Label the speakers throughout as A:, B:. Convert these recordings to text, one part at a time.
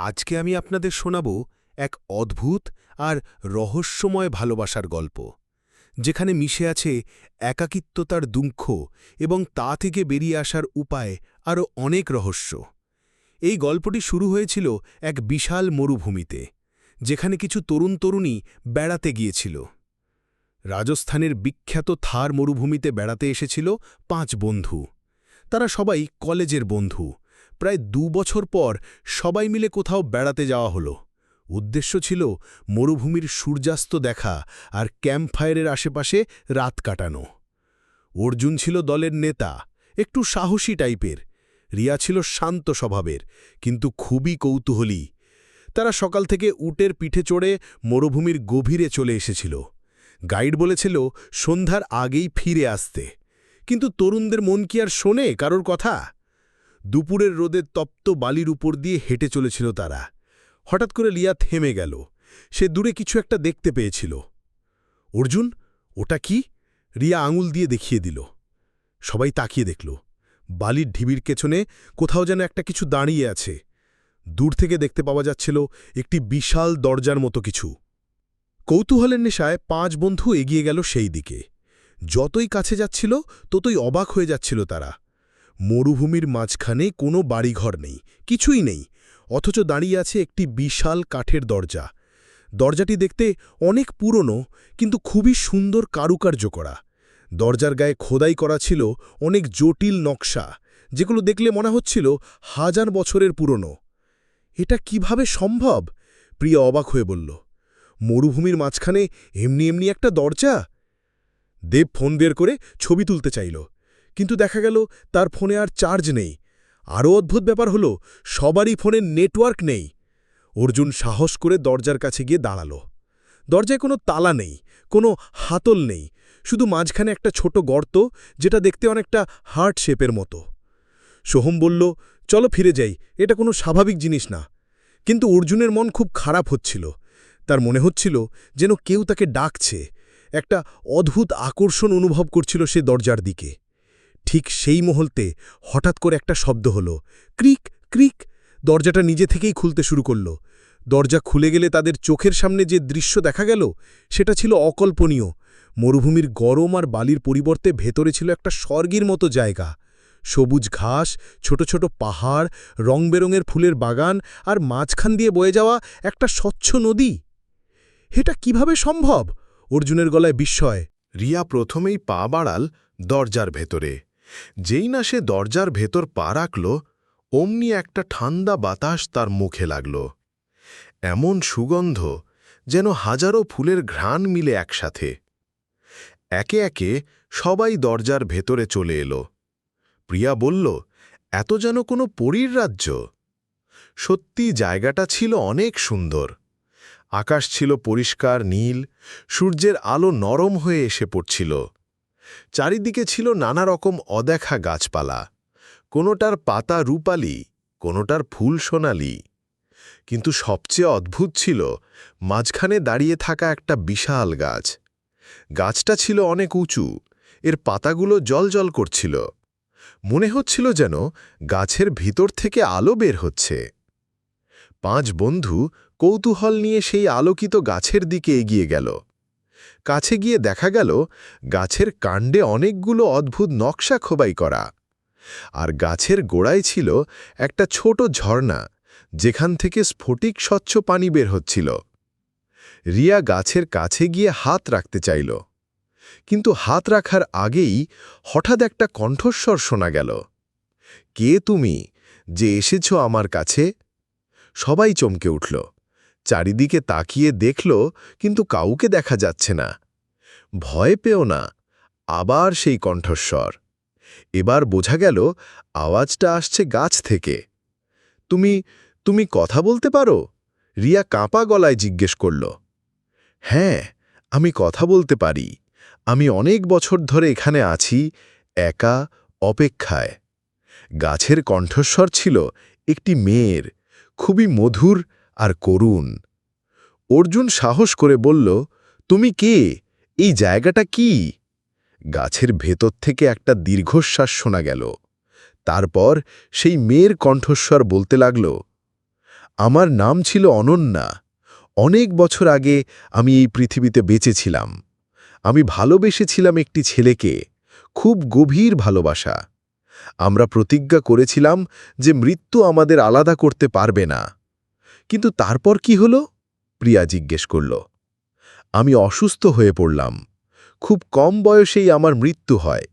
A: আজকে আমি আপনাদের শোনাব এক অদ্ভুত আর রহস্যময় ভালোবাসার গল্প, যেখানে মিশে আছে একাকিত্বতার দুঃখ এবং তা থেকে বেরিয়ে আসার উপায় আরও অনেক রহস্য। এই গল্পটি শুরু হয়েছিল এক বিশাল মরুভূমিতে, যেখানে কিছু তরুণ তরুণী বেড়াতে গিয়েছিল। রাজস্থানের বিখ্যাত থার মরুভূমিতে বেড়াতে এসেছিল পাঁচ বন্ধু। তারা সবাই কলেজের বন্ধু প্রায় দু বছর পর সবাই মিলে কোথাও বেড়াতে যাওয়া হলো। উদ্দেশ্য ছিল মরুভূমির সূর্যাস্ত দেখা আর ক্যাম্পফায়ারের আশেপাশে রাত কাটানো। অর্জুন ছিল দলের নেতা, একটু সাহসী টাইপের। রিয়া ছিল শান্ত স্বভাবের, কিন্তু খুবই কৌতূহলী। তারা সকাল থেকে উটের পিঠে চড়ে মরুভূমির গভীরে চলে এসেছিল। গাইড বলেছিল সন্ধ্যার আগেই ফিরে আসতে। কিন্তু তরুণদের মন কি আর শোনে কারোর কথা? দুপুরের রোদের তপ্ত বালির উপর দিয়ে হেঁটে চলেছিল তারা। হঠাৎ করে লিয়া থেমে গেল। সে দূরে কিছু একটা দেখতে পেয়েছিল। অর্জুন, ওটা কি? রিয়া আঙুল দিয়ে দেখিয়ে দিল। সবাই তাকিয়ে দেখল। বালির ঢিবির পেছনে কোথাও যেন একটা কিছু দাঁড়িয়ে আছে। দূর থেকে দেখতে পাওয়া যাচ্ছিল একটি বিশাল দরজার মতো কিছু। কৌতূহলের নেশায় পাঁচ বন্ধু এগিয়ে গেল সেই দিকে। যতই কাছে যাচ্ছিল, ততই অবাক হয়ে যাচ্ছিল তারা। মরুভূমির মাঝখানে কোনো বাড়িঘর নেই, কিছুই নেই, অথচ দাঁড়িয়ে আছে একটি বিশাল কাঠের দরজা। দরজাটি দেখতে অনেক পুরনো, কিন্তু খুবই সুন্দর কারুকার্য করা। দরজার গায়ে খোদাই করা ছিল অনেক জটিল নকশা, যেগুলো দেখলে মনে হচ্ছিল হাজার বছরের পুরনো। এটা কীভাবে সম্ভব? প্রিয়া অবাক হয়ে বলল, মরুভূমির মাঝখানে এমনি এমনি একটা দরজা? দেব ফোন বের করে ছবি তুলতে চাইল। কিন্তু দেখা গেল তার ফোনে আর চার্জ নেই। আরও অদ্ভুত ব্যাপার হল, সবারই ফোনে নেটওয়ার্ক নেই। অর্জুন সাহস করে দরজার কাছে গিয়ে দাঁড়াল। দরজায় কোনো তালা নেই, কোনো হাতল নেই, শুধু মাঝখানে একটা ছোট গর্ত যেটা দেখতে অনেকটা হার্ট শেপের মতো। সোহম বলল, চলো ফিরে যাই, এটা কোনো স্বাভাবিক জিনিস না। কিন্তু অর্জুনের মন খুব খারাপ হচ্ছিল। তার মনে হচ্ছিল যেন কেউ তাকে ডাকছে। একটা অদ্ভুত আকর্ষণ অনুভব করছিল সে দরজার দিকে। ঠিক সেই মুহূর্তে হঠাৎ করে একটা শব্দ হল। ক্রিক ক্রিক! দরজাটা নিজে থেকেই খুলতে শুরু করল। দরজা খুলে গেলে তাদের চোখের সামনে যে দৃশ্য দেখা গেল, সেটা ছিল অকল্পনীয়। মরুভূমির গরম আর বালির পরিবর্তে ভেতরে ছিল একটা স্বর্গের মতো জায়গা। সবুজ ঘাস, ছোট ছোট পাহাড় রং বেরঙের ফুলের বাগান আর মাঝখান দিয়ে বয়ে যাওয়া একটা স্বচ্ছ নদী। এটা কীভাবে সম্ভব? অর্জুনের গলায় বিস্ময়।
B: রিয়া প্রথমেই পা বাড়াল দরজার ভেতরে। যেই না সে দরজার ভেতর পা রাখল, অমনি একটা ঠান্ডা বাতাস তার মুখে লাগল। এমন সুগন্ধ যেন হাজারো ফুলের ঘ্রাণ মিলে একসাথে। একে একে সবাই দরজার ভেতরে চলে এলো। প্রিয়া বলল, এত যেন কোনো পরীর রাজ্য। সত্যি জায়গাটা ছিল অনেক সুন্দর। আকাশ ছিল পরিষ্কার, নীল, সূর্যের আলো নরম হয়ে এসে পড়ছিল। চারিদিকে ছিল নানা রকম অদেখা গাছপালা। কোনোটার পাতা রূপালি, কোনোটার ফুল সোনালি। কিন্তু সবচেয়ে অদ্ভুত ছিল, মাঝখানে দাঁড়িয়ে থাকা একটা বিশাল গাছ। গাছটা ছিল অনেক উঁচু, এর পাতাগুলো জল করছিল। মনে হচ্ছিল যেন গাছের ভিতর থেকে আলো বের হচ্ছে। পাঁচ বন্ধু কৌতূহল নিয়ে সেই আলোকিত গাছের দিকে এগিয়ে গেল। কাছে গিয়ে দেখা গেল, গাছের কাণ্ডে অনেকগুলো অদ্ভুত নকশা খোবাই করা। আর গাছের গোড়ায় ছিল একটা ছোট ঝর্ণা, যেখান থেকে স্ফটিক স্বচ্ছ পানি বের হচ্ছিল। রিয়া গাছের কাছে গিয়ে হাত রাখতে চাইল। কিন্তু হাত রাখার আগেই হঠাৎ একটা কণ্ঠস্বর শোনা গেল। কে তুমি? যে এসেছ আমার কাছে? সবাই চমকে উঠল। চারিদিকে তাকিয়ে দেখল, কিন্তু কাউকে দেখা যাচ্ছে না। ভয় পেও না, আবার সেই কণ্ঠস্বর। এবার বোঝা গেল, আওয়াজটা আসছে গাছ থেকে। তুমি তুমি কথা বলতে পারো? রিয়া কাঁপা গলায় জিজ্ঞেস করল। হ্যাঁ আমি কথা বলতে পারি। আমি অনেক বছর ধরে এখানে আছি, একা, অপেক্ষায়। গাছের কণ্ঠস্বর ছিল একটি মেয়ের, খুবই মধুর আর করুণ। অর্জুন সাহস করে বলল, তুমি কে? এই জায়গাটা কি? গাছের ভেতর থেকে একটা দীর্ঘশ্বাস শোনা গেল। তারপর সেই মেয়ের কণ্ঠস্বর বলতে লাগল, আমার নাম ছিল অনন্যা। অনেক বছর আগে আমি এই পৃথিবীতে বেঁচেছিলাম। আমি ভালোবেসেছিলাম একটি ছেলেকে। খুব গভীর ভালোবাসা। আমরা প্রতিজ্ঞা করেছিলাম যে মৃত্যু আমাদের আলাদা করতে পারবে না। কিন্তু তারপর কি হল? প্রিয়া জিজ্ঞেস করল। আমি অসুস্থ হয়ে পড়লাম। খুব কম বয়সেই আমার মৃত্যু হয়।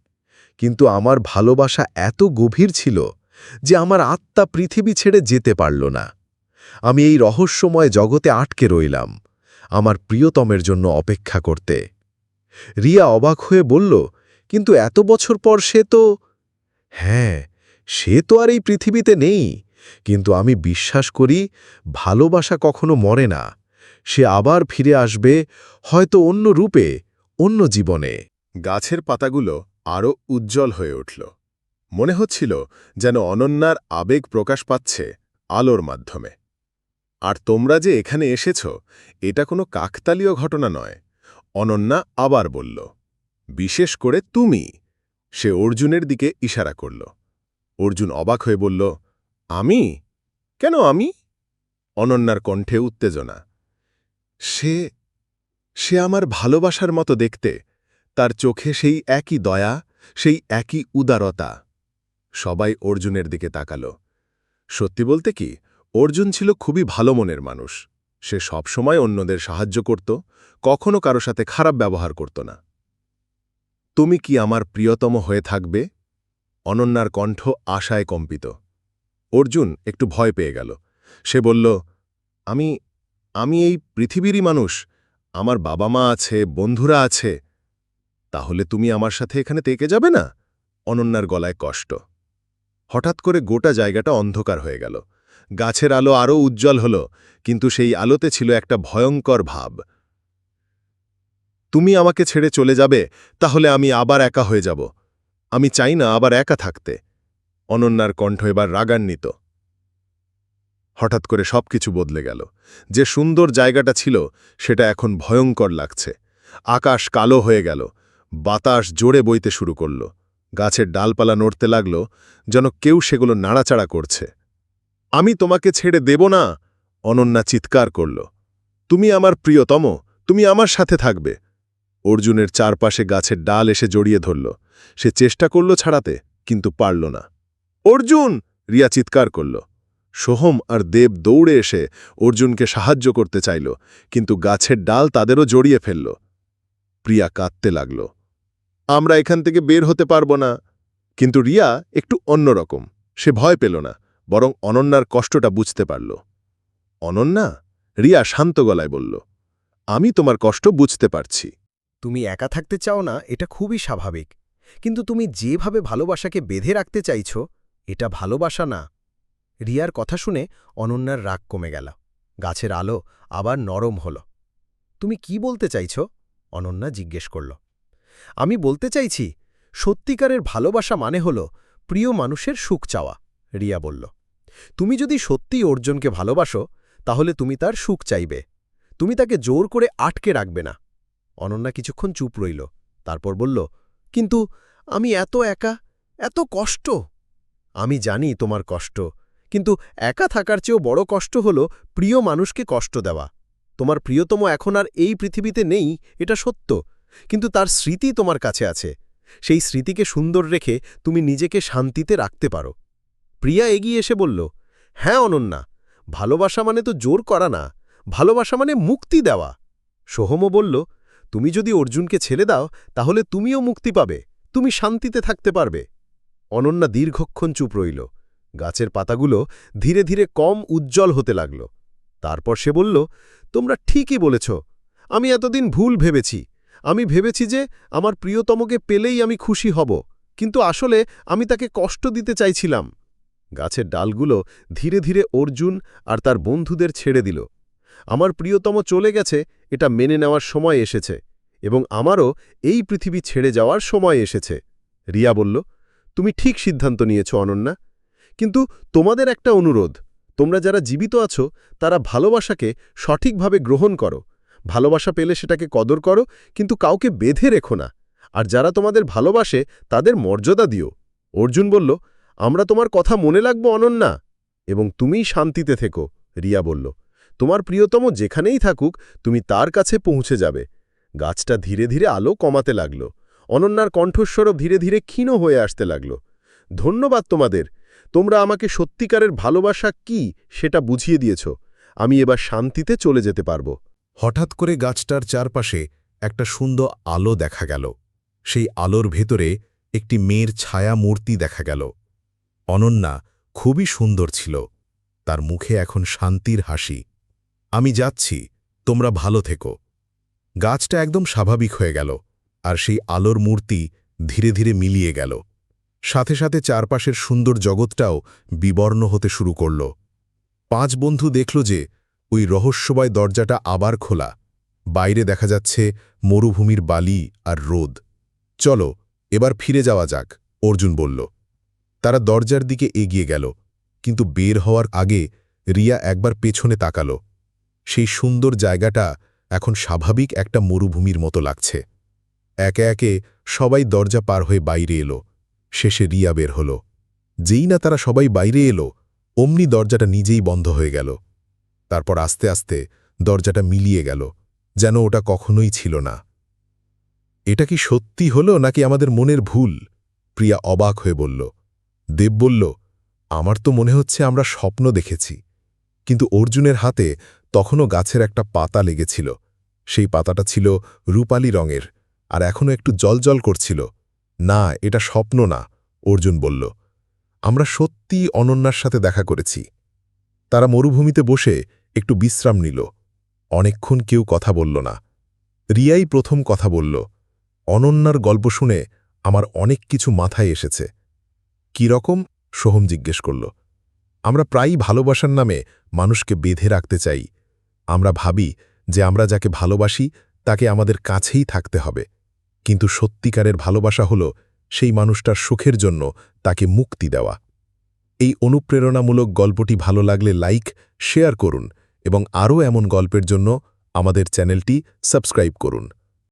B: কিন্তু আমার ভালোবাসা এত গভীর ছিল যে আমার আত্মা পৃথিবী ছেড়ে যেতে পারল না। আমি এই রহস্যময় জগতে আটকে রইলাম, আমার প্রিয়তমের জন্য অপেক্ষা করতে। রিয়া অবাক হয়ে বলল, কিন্তু এত বছর পর সে তো হ্যাঁ সে তো আর এই পৃথিবীতে নেই। কিন্তু আমি বিশ্বাস করি ভালোবাসা কখনো মরে না। সে আবার ফিরে আসবে হয়তো অন্য রূপে, অন্য জীবনে।
C: গাছের পাতাগুলো আরও উজ্জ্বল হয়ে উঠল। মনে হচ্ছিল যেন অনন্যার আবেগ প্রকাশ পাচ্ছে আলোর মাধ্যমে। আর তোমরা যে এখানে এসেছ, এটা কোনো কাকতালীয় ঘটনা নয়, অনন্যা আবার বলল। বিশেষ করে তুমি, সে অর্জুনের দিকে ইশারা করল। অর্জুন অবাক হয়ে বলল আমি? কেন আমি? অনন্যার কণ্ঠে উত্তেজনা। সে সে আমার ভালোবাসার মতো দেখতে, তার চোখে সেই একই দয়া, সেই একই উদারতা। সবাই অর্জুনের দিকে তাকাল। সত্যি বলতে কি, অর্জুন ছিল খুবই ভালো মনের মানুষ। সে সবসময় অন্যদের সাহায্য করত, কখনো কারও সাথে খারাপ ব্যবহার করত না। তুমি কি আমার প্রিয়তম হয়ে থাকবে? অনন্যার কণ্ঠ আশায় কম্পিত। অর্জুন একটু ভয় পেয়ে গেল। সে বলল, আমি আমি এই পৃথিবীরই মানুষ। আমার বাবা মা আছে, বন্ধুরা আছে। তাহলে তুমি আমার সাথে এখানে থেকে যাবে না? অনন্যার গলায় কষ্ট। হঠাৎ করে গোটা জায়গাটা অন্ধকার হয়ে গেল। গাছের আলো আরও উজ্জ্বল হল, কিন্তু সেই আলোতে ছিল একটা ভয়ঙ্কর ভাব। তুমি আমাকে ছেড়ে চলে যাবে, তাহলে আমি আবার একা হয়ে যাব। আমি চাই না আবার একা থাকতে। অনন্যার কণ্ঠ এবার রাগান্বিত। হঠাৎ করে সবকিছু বদলে গেল। যে সুন্দর জায়গাটা ছিল, সেটা এখন ভয়ঙ্কর লাগছে। আকাশ কালো হয়ে গেল। বাতাস জোরে বইতে শুরু করল। গাছের ডালপালা নড়তে লাগল, যেন কেউ সেগুলো নাড়াচাড়া করছে। আমি তোমাকে ছেড়ে দেব না! অনন্যা চিৎকার করল। তুমি আমার প্রিয়তম, তুমি আমার সাথে থাকবে। অর্জুনের চারপাশে গাছের ডাল এসে জড়িয়ে ধরল। সে চেষ্টা করল ছাড়াতে, কিন্তু পারল না। অর্জুন! রিয়া চিৎকার করল। সোহম আর দেব দৌড়ে এসে অর্জুনকে সাহায্য করতে চাইল, কিন্তু গাছের ডাল তাদেরও জড়িয়ে ফেলল। প্রিয়া কাঁদতে লাগল। আমরা এখান থেকে বের হতে পারব না। কিন্তু রিয়া একটু অন্যরকম। সে ভয় পেল না, বরং অনন্যার কষ্টটা বুঝতে পারল। অনন্যা? রিয়া শান্ত গলায় বলল, আমি তোমার কষ্ট বুঝতে পারছি।
D: তুমি একা থাকতে চাও না, এটা খুবই স্বাভাবিক। কিন্তু তুমি যেভাবে ভালোবাসাকে বেঁধে রাখতে চাইছ এটা ভালোবাসা না। রিয়ার কথা শুনে অনন্যার রাগ কমে গেল। গাছের আলো আবার নরম হল। তুমি কি বলতে চাইছ? অনন্যা জিজ্ঞেস করল। আমি বলতে চাইছি, সত্যিকারের ভালোবাসা মানে হল প্রিয় মানুষের সুখ চাওয়া, রিয়া বলল। তুমি যদি সত্যি অর্জুনকে ভালোবাসো, তাহলে তুমি তার সুখ চাইবে। তুমি তাকে জোর করে আটকে রাখবে না। অনন্যা কিছুক্ষণ চুপ রইল, তারপর বলল, কিন্তু আমি এত একা, এত কষ্ট আমি জানি তোমার কষ্ট, কিন্তু একা থাকার চেয়েও বড় কষ্ট হল প্রিয় মানুষকে কষ্ট দেওয়া। তোমার প্রিয়তম এখন আর এই পৃথিবীতে নেই, এটা সত্য, কিন্তু তার স্মৃতি তোমার কাছে আছে। সেই স্মৃতিকে সুন্দর রেখে তুমি নিজেকে শান্তিতে রাখতে পারো। প্রিয়া এগিয়ে এসে বলল হ্যাঁ অনন্যা, ভালোবাসা মানে তো জোর করা না, ভালোবাসা মানে মুক্তি দেওয়া। সোহমও বলল, তুমি যদি অর্জুনকে ছেড়ে দাও, তাহলে তুমিও মুক্তি পাবে, তুমি শান্তিতে থাকতে পারবে। অনন্যা দীর্ঘক্ষণ চুপ রইল। গাছের পাতাগুলো ধীরে ধীরে কম উজ্জ্বল হতে লাগল। তারপর সে বলল, তোমরা ঠিকই বলেছ। আমি এতদিন ভুল ভেবেছি। আমি ভেবেছি যে আমার প্রিয়তমকে পেলেই আমি খুশি হব, কিন্তু আসলে আমি তাকে কষ্ট দিতে চাইছিলাম। গাছের ডালগুলো ধীরে ধীরে অর্জুন আর তার বন্ধুদের ছেড়ে দিল। আমার প্রিয়তম চলে গেছে, এটা মেনে নেওয়ার সময় এসেছে এবং আমারও এই পৃথিবী ছেড়ে যাওয়ার সময় এসেছে। রিয়া বলল তুমি ঠিক সিদ্ধান্ত নিয়েছ, অনন্যা। কিন্তু তোমাদের একটা অনুরোধ। তোমরা যারা জীবিত আছো, তারা ভালোবাসাকে সঠিকভাবে গ্রহণ করো। ভালোবাসা পেলে সেটাকে কদর করো, কিন্তু কাউকে বেঁধে রেখো না। আর যারা তোমাদের ভালোবাসে, তাদের মর্যাদা দিও। অর্জুন বলল, আমরা তোমার কথা মনে লাগবো অনন্যা। এবং তুমিই শান্তিতে থেকো,
C: রিয়া বলল, তোমার প্রিয়তম যেখানেই থাকুক, তুমি তার কাছে পৌঁছে যাবে। গাছটা ধীরে ধীরে আলো কমাতে লাগল। অনন্যার কণ্ঠস্বরও ধীরে ধীরে ক্ষীণ হয়ে আসতে লাগল। ধন্যবাদ তোমাদের, তোমরা আমাকে সত্যিকারের ভালোবাসা কি সেটা বুঝিয়ে দিয়েছ। আমি এবার শান্তিতে চলে যেতে পারব।
B: হঠাৎ করে গাছটার চারপাশে একটা সুন্দর আলো দেখা গেল। সেই আলোর ভেতরে একটি মেয়ের ছায়া মূর্তি দেখা গেল। অনন্যা খুবই সুন্দর ছিল। তার মুখে এখন শান্তির হাসি। আমি যাচ্ছি, তোমরা ভালো থেকো। গাছটা একদম স্বাভাবিক হয়ে গেল। আর সেই আলোর মূর্তি ধীরে ধীরে মিলিয়ে গেল। সাথে সাথে চারপাশের সুন্দর জগৎটাও বিবর্ণ হতে শুরু করল। পাঁচ বন্ধু দেখল যে ওই রহস্যময় দরজাটা আবার খোলা। বাইরে দেখা যাচ্ছে মরুভূমির বালি আর রোদ। চলো, এবার ফিরে যাওয়া যাক, অর্জুন বলল। তারা দরজার দিকে এগিয়ে গেল, কিন্তু বের হওয়ার আগে রিয়া একবার পেছনে তাকালো। সেই সুন্দর জায়গাটা এখন স্বাভাবিক একটা মরুভূমির মতো লাগছে। একে একে সবাই দরজা পার হয়ে বাইরে এলো। শেষে রিয়া বের হল। যেই না তারা সবাই বাইরে এলো, অমনি দরজাটা নিজেই বন্ধ হয়ে গেল। তারপর আস্তে আস্তে দরজাটা মিলিয়ে গেল, যেন ওটা কখনোই ছিল না। এটা কি সত্যি হলো নাকি আমাদের মনের ভুল? প্রিয়া অবাক হয়ে বলল। দেব বলল, আমার তো মনে হচ্ছে আমরা স্বপ্ন দেখেছি। কিন্তু অর্জুনের হাতে তখনও গাছের একটা পাতা লেগেছিল। সেই পাতাটা ছিল রূপালী রঙের। আর এখনও একটু জলজল করছিল। না, এটা স্বপ্ন না, অর্জুন বলল। আমরা সত্যিই অনন্যার সাথে দেখা করেছি। তারা মরুভূমিতে বসে একটু বিশ্রাম নিল। অনেকক্ষণ কেউ কথা বলল না। রিয়াই প্রথম কথা বলল, অনন্যার গল্প শুনে আমার অনেক কিছু মাথায় এসেছে। কি রকম? সোহম জিজ্ঞেস করল। আমরা প্রায়ই ভালোবাসার নামে মানুষকে বেঁধে রাখতে চাই। আমরা ভাবি যে আমরা যাকে ভালোবাসি, তাকে আমাদের কাছেই থাকতে হবে। কিন্তু সত্যিকারের ভালোবাসা হল সেই মানুষটার সুখের জন্য তাকে মুক্তি দেওয়া। এই অনুপ্রেরণামূলক গল্পটি ভালো লাগলে লাইক, শেয়ার করুন এবং আরও এমন গল্পের জন্য আমাদের চ্যানেলটি সাবস্ক্রাইব করুন।